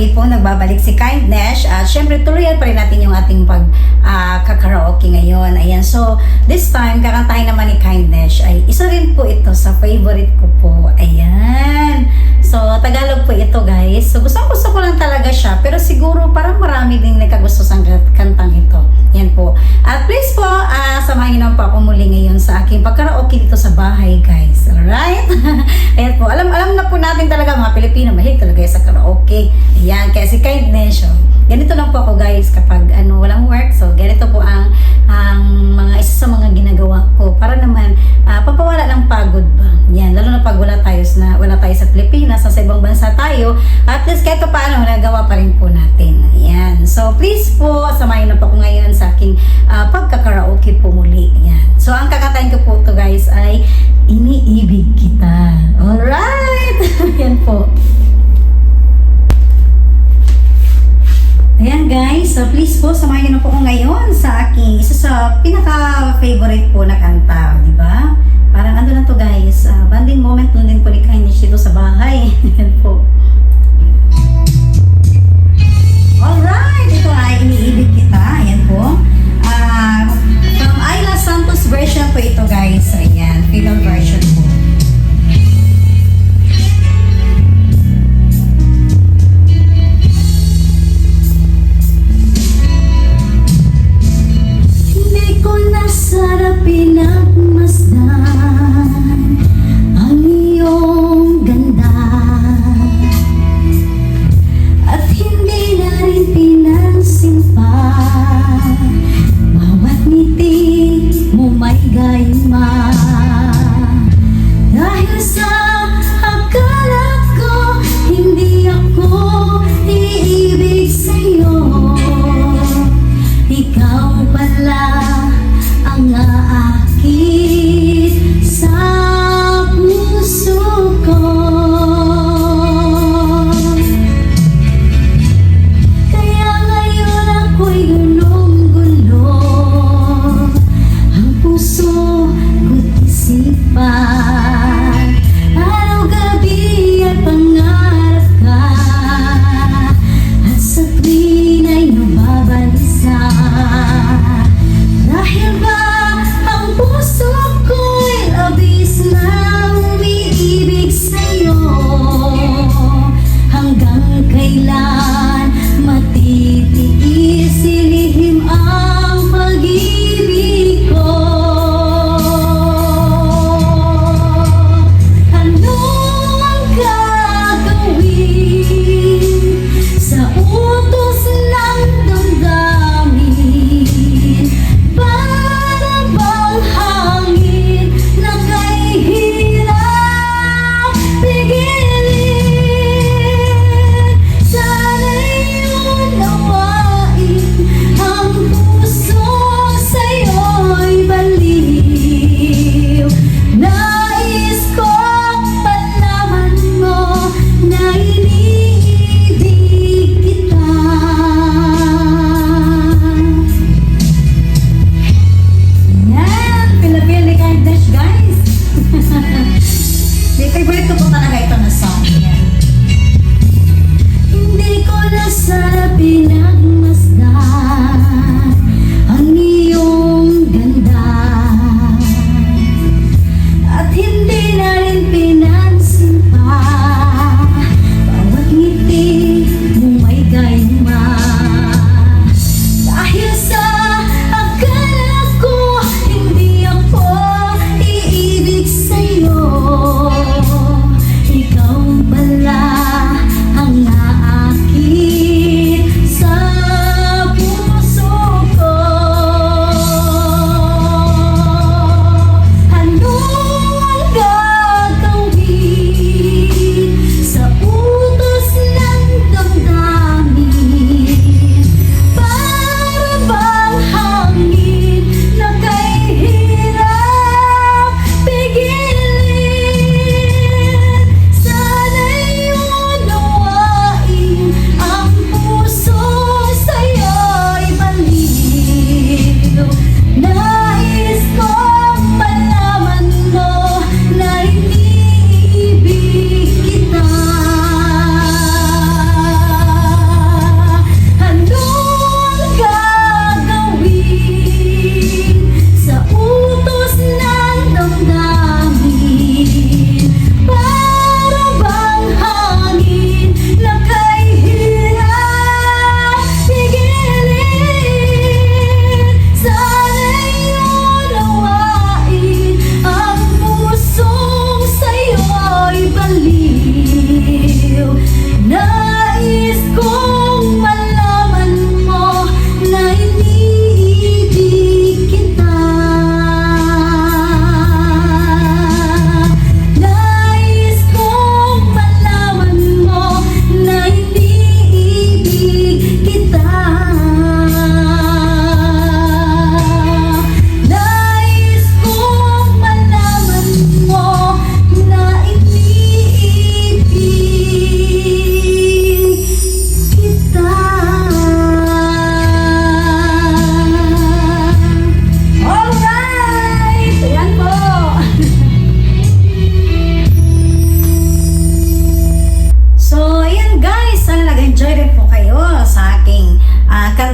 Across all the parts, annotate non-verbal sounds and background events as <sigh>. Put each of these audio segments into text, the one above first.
muli po nagbabalik si Kindness at syempre tuloyan pa rin natin yung ating pag ah, kakaraoke ngayon. Ayan. So this time kakantahin naman ni Kindness ay isa rin po ito sa favorite ko po. Ayan. So Tagalog po ito guys. So gusto ko lang talaga siya pero siguro parang marami ding nagkagusto sa kantang ito. Yan po. At please po, ah, samahin po ako muli ngayon sa aking pagkaraoke dito sa bahay guys. Alright? <laughs> Ayan po. Alam, alam na po natin talaga mga Pilipino, mahilig talaga sa karaoke. Ayan, kaya si Kindness, oh, ganito lang po ako guys kapag ano, walang work. So, ganito po ang, ang mga isa sa mga ginagawa ko para naman ah, pampawala ng pagod ba. Yan, lalo na pag wala tayo na wala tayo sa Pilipinas, sa ibang bansa tayo, at least kahit pa paano nagawa pa rin po natin. Ayan. So, please po, samahin na po ako ngayon sa aking ah, pagkakaraoke po muli. Ayan. So, ang kakatayin ko po to guys ay Iniibig Kita. Alright! Ayan po. Ayan please po, samahin niyo po ako ngayon sa aking isa sa pinaka-favorite po na kanta, di ba? Parang ano na to guys, ah, banding moment nun din po ni Kindness dito sa bahay. <laughs> Ayan po. Alright,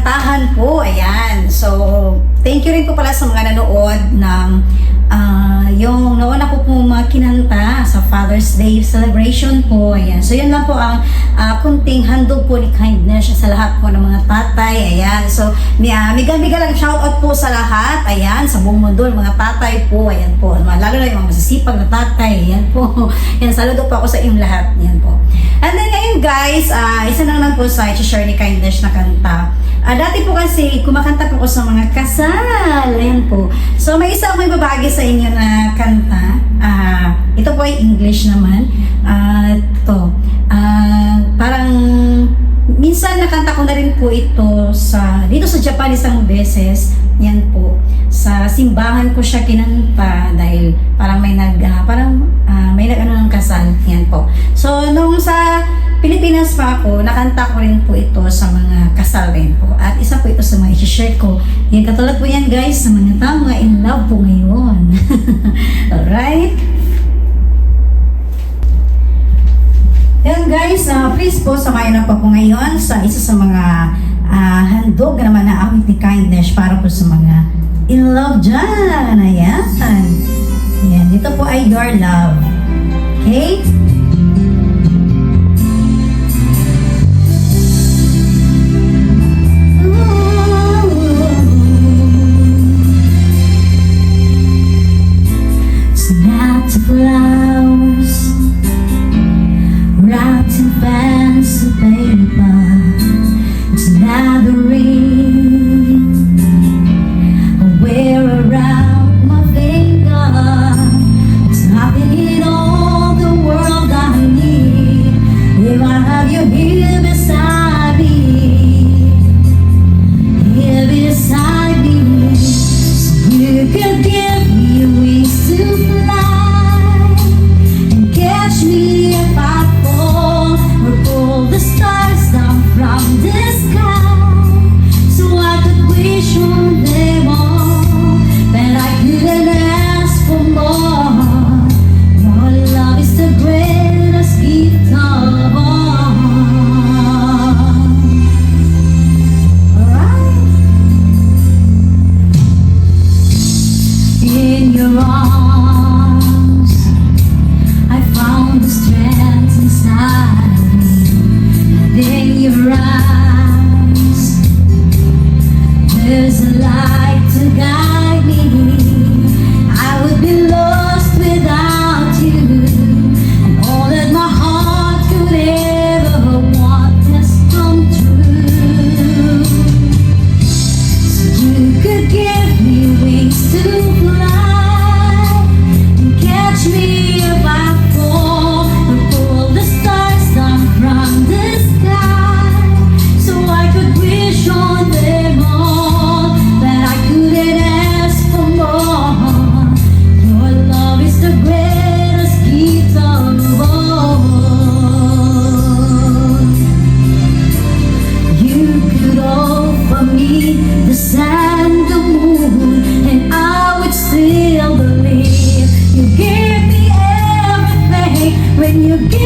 kantahan po. Ayan. So, thank you rin po pala sa mga nanood ng ah, yung noon ako po mga kinanta sa Father's Day celebration po. Ayan. So, yun lang po ang ah, kunting handog po ni kindness sa lahat po ng mga tatay. Ayan. So, may, uh, miga-miga lang shout out po sa lahat. Ayan. Sa buong mundo, mga tatay po. Ayan po. Lalo na yung mga masisipag na tatay. Ayan po. <laughs> Ayan. Saludo po ako sa inyong lahat. Ayan po. And then ngayon guys, ah, isa na lang po sa share ni Kindness na kanta. Ah, dati po kasi kumakanta po ko sa mga kasal. Ayan po. So may isa akong ibabagi sa inyo na kanta. Ah, ito po ay English naman. Ah, ito. Ah, parang minsan nakanta ko na rin po ito sa dito sa Japan isang beses. Yan po. Sa simbahan ko siya kinanta dahil parang may nag ah, parang ah, may nag ano ng kasal. Yan po. So nung sa Pilipinas pa ako, nakanta ko rin po ito sa mga kasal rin po. At isa po ito sa mga i-share ko. Yan, katulad po yan guys sa mga tao mga in love po ngayon. <laughs> Alright? Yan guys, ah, please po samayan na po ako ngayon sa isa sa mga ah, handog naman na awit ni kindness para po sa mga in love dyan. Ayan. Ayan, dito po ay your love. Okay? You give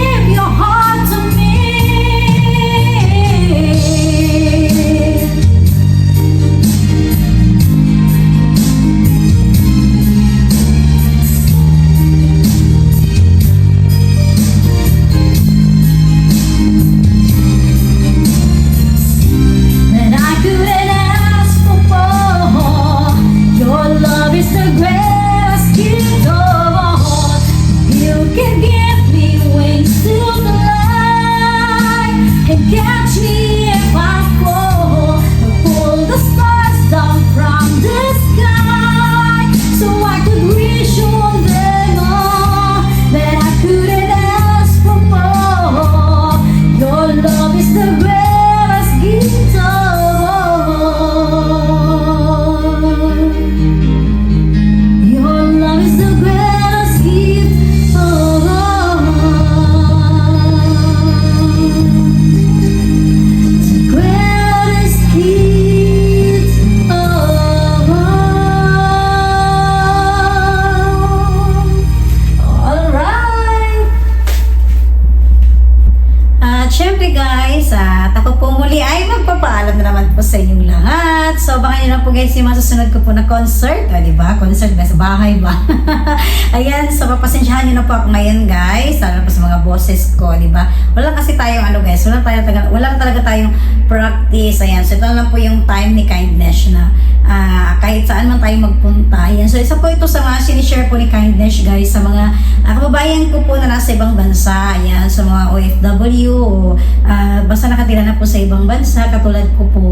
masusunod ko po na concert. O, di ba? Concert ba? Sa bahay ba? <laughs> Ayan, so papasensyahan nyo na po ako ngayon guys. Lalo po sa mga bosses ko, di ba? Wala kasi tayong ano guys, wala, tayo, wala talaga tayong practice. Ayan, so ito lang po yung time ni Kindness na ah, kahit saan man tayo magpunta. Ayan, so isa po ito sa mga sinishare po ni Kindness guys sa mga ah, kababayan ko po na nasa ibang bansa. Ayan, sa mga OFW o ah, basta nakatira na po sa ibang bansa katulad ko po.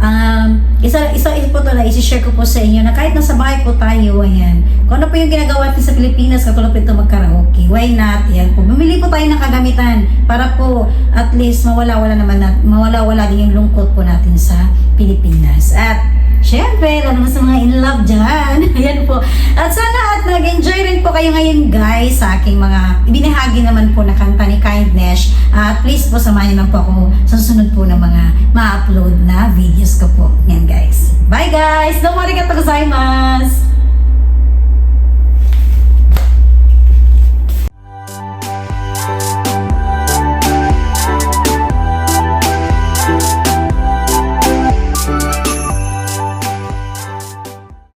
Um, isa, isa, ito na isi-share ko po sa inyo na kahit nasa bahay po tayo, ayan, kung ano po yung ginagawa natin sa Pilipinas, katulad po ito mag-karaoke, why not? Ayan po, bumili po tayo ng kagamitan para po at least mawala-wala naman na, mawala-wala din yung lungkot po natin sa Pilipinas. At Siyempre, lalo sa mga in love dyan. <laughs> Ayan po. At sana at nag-enjoy rin po kayo ngayon guys sa aking mga ibinahagi naman po na kanta ni Kindness. At please po samahan niyo lang po ako sa susunod po ng mga ma-upload na videos ko po. Yan guys. Bye guys! Domo arigatou gozaimasu!